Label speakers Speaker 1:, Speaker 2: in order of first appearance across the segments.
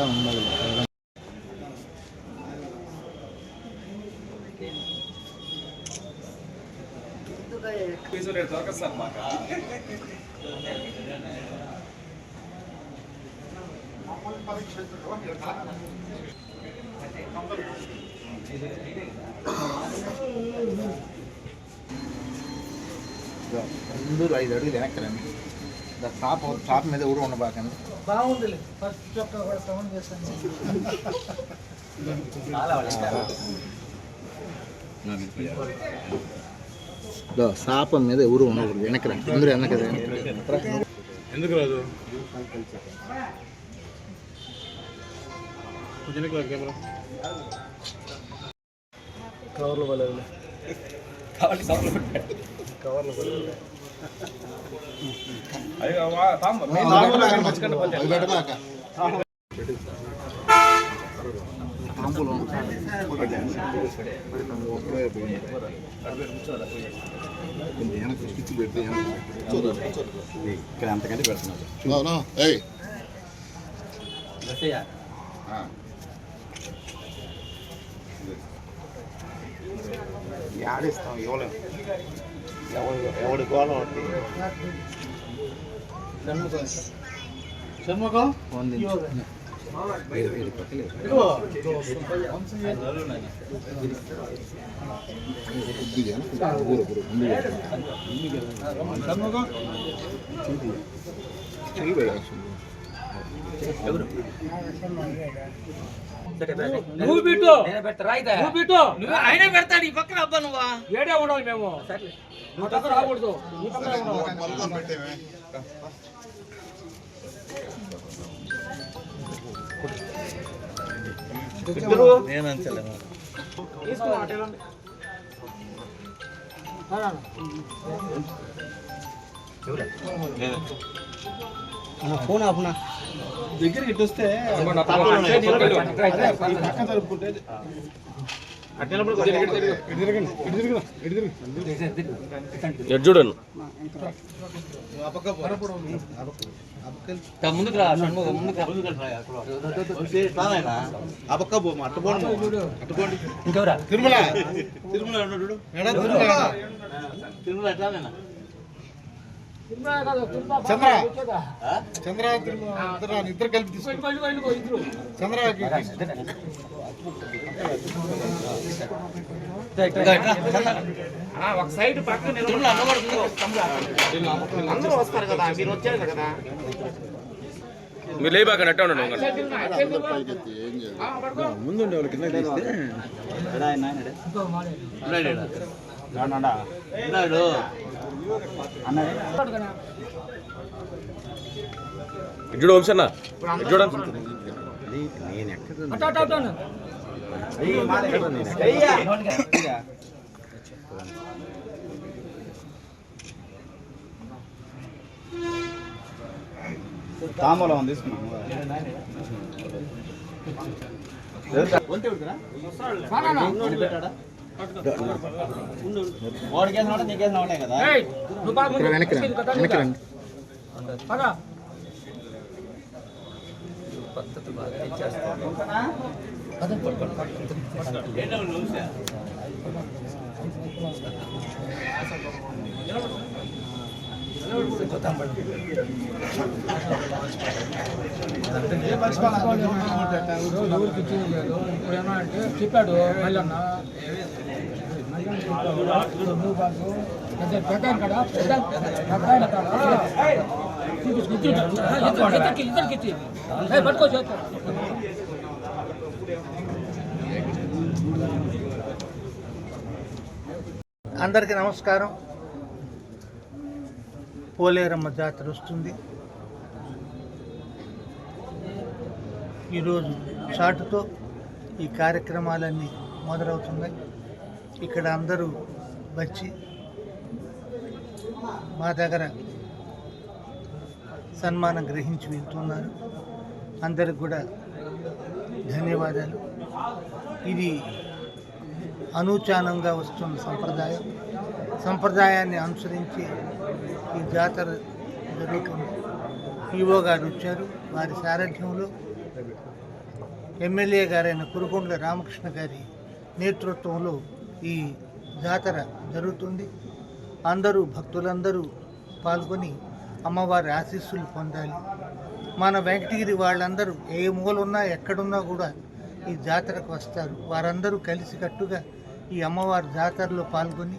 Speaker 1: ఇంకా ఉండదు అందరూ ఐదు అడుగులు వెనక్కి రండి. టాప్ టాప్ మీద ఊరు ఉండబాకండి
Speaker 2: బాగుందిలే ఫస్ట్ చొక్కా కూడా సౌండ్ చేస్తాను
Speaker 1: దో శాపం మీద ఊరు ఉండకూడదు వెనక్కి రండి అందరూ వెనక్కి రండి
Speaker 3: ఎందుకు రాదు కొంచెం వెనక్కి రా కెమెరా కవర్లు పడలేదు కవర్లు ఇక్కడ అంతకంటే పెడుతున్నారు. ఆడిస్తాం ఇవ్వలేము ఎవడు ఎవడి గోళం ఒకటి షణ్ముఖం
Speaker 1: వందించు. ఇది- ఇది పక్కలేదు. కొద్దిగా వెనక్కి ఊరు, ఊరు, ముందు పెట్టు.
Speaker 3: షణ్ముఖం
Speaker 1: చెయ్యి పెట్టాల్సి.
Speaker 2: నువ్వు పెట్టు. నువ్వు ఆయన పెడతాడు ఈ పక్కన అబ్బా నువ్వు? ఏడే ఉండాలి మేము? నువ్వు పక్కన రాకూడదు. పక్కన ఉండాలి.
Speaker 3: నేను అంచలేము
Speaker 2: తీసుకో. రా.
Speaker 3: ఫోన్ ఆపునా దగ్గరికి ఇటు వస్తే జరుపుకుంటే
Speaker 4: చూడండి.
Speaker 3: పక్క పో అట్టుకోండి అట్టుకోండి
Speaker 2: ఇంకెవరా?
Speaker 3: తిరుమల. తిరుమల. తిరుమల ఎట్లా
Speaker 2: తిరుమల కాదు, తిరుమల బాగా
Speaker 1: చంద్ర. చంద్ర తిరుమల ఇద్దరు కలిపి తీసుకో. చంద్రకి
Speaker 2: ఒక సైడ్ పక్కన అందరూ వస్తారు కదా మీరు వచ్చారు కదా.
Speaker 4: మీరు లేబాకండి అట్టే ఉండండి ఉంగండి.
Speaker 1: ఏం చేయాలి
Speaker 3: ముందు ఉండే వాళ్ళు కింద తీస్తే
Speaker 4: ఇటు చూడు వంశీ అన్న ఇటు చూడండి
Speaker 2: అటు, అటు, అటు, అటు.
Speaker 3: తాంబూలం తీసుకున్నాం
Speaker 2: రా, రా, రా.
Speaker 3: వాడికేసిన ఒకటే నీకేసిన ఒకటే కదా
Speaker 2: ఏయ్, పద్ధతి బాగా
Speaker 1: ఇక్కడ వెనక్కి రండి
Speaker 2: ముందు
Speaker 1: వెనక్కి రండి
Speaker 2: పద. ఎవరికి ఇచ్చేది అంటే చెప్పాడు మళ్ళీ పెద్ద పెద్ద పెద్ద ఆయన ఇద్దరికి ఇచ్చి పట్టుకో
Speaker 5: అందరికీ నమస్కారం. పోలేరమ్మ జాతర వస్తుంది. ఈరోజు చాటుతో ఈ కార్యక్రమాలన్నీ మొదలవుతున్నాయి. ఇక్కడ అందరూ వచ్చి మా దగ్గర సన్మానం గ్రహించి వెళ్తున్నారు. అందరికి కూడా ధన్యవాదాలు. ఇది అనూచానంగా వస్తున్న సంప్రదాయం. సంప్రదాయాన్ని అనుసరించి ఈ జాతర జరుగుతుంది. ఈవో గారు వచ్చారు. వారి సారథ్యంలో ఎమ్మెల్యే గారైన కురుకొండల రామకృష్ణ గారి నేతృత్వంలో ఈ జాతర జరుగుతుంది. అందరూ భక్తులందరూ పాల్గొని అమ్మవారి ఆశీస్సులు పొందాలి. మన వెంకటగిరి వాళ్ళందరూ ఏ మూలున్నా ఎక్కడున్నా కూడా ఈ జాతరకు వస్తారు. వారందరూ కలిసికట్టుగా ఈ అమ్మవారి జాతరలో పాల్గొని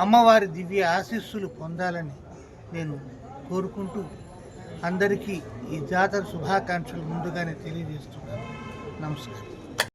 Speaker 5: అమ్మవారి దివ్య ఆశీస్సులు పొందాలని నేను కోరుకుంటూ అందరికీ ఈ జాతర శుభాకాంక్షలు ముందుగానే తెలియజేస్తున్నాను. నమస్కారం.